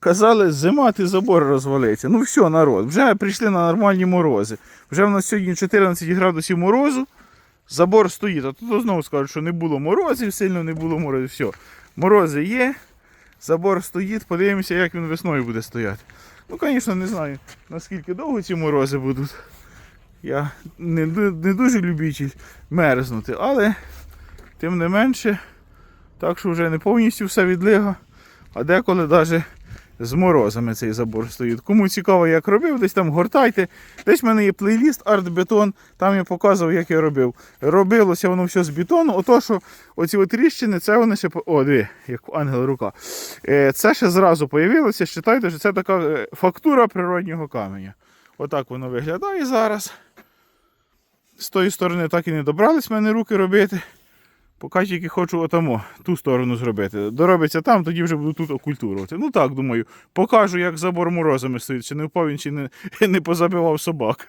казали, зима ти забор розвалиться. Ну все, народ, вже прийшли на нормальні морози. Вже в нас сьогодні 14 градусів морозу. Забор стоїть, а тут знову скажуть, що не було морозів, сильно не було морозів. Все. Морози є, забор стоїть, подивимося, як він весною буде стояти. Ну, звісно, не знаю, наскільки довго ці морози будуть. Я не, не дуже любитель мерзнути, але тим не менше, так що вже не повністю все відлига, а деколи навіть з морозами цей забор стоїть. Кому цікаво, як робив, десь там гортайте. Десь в мене є плейліст арт-бетон, там я показував, як я робив. Робилося воно все з бетону. Ото, що оці от це вони ще. О, диви, як ангел рука. Е, Це ще зразу появилося. Считайте, що це така е, фактура природнього каменя. Отак воно виглядає зараз. З тої сторони так і не добрались мене руки робити. Поки тільки хочу отамо, ту сторону зробити. Доробиться там, тоді вже буду тут окультурувати. Ну так, думаю, покажу, як забор морозами стоїть, чи не впав він, чи не, не позабивав собак.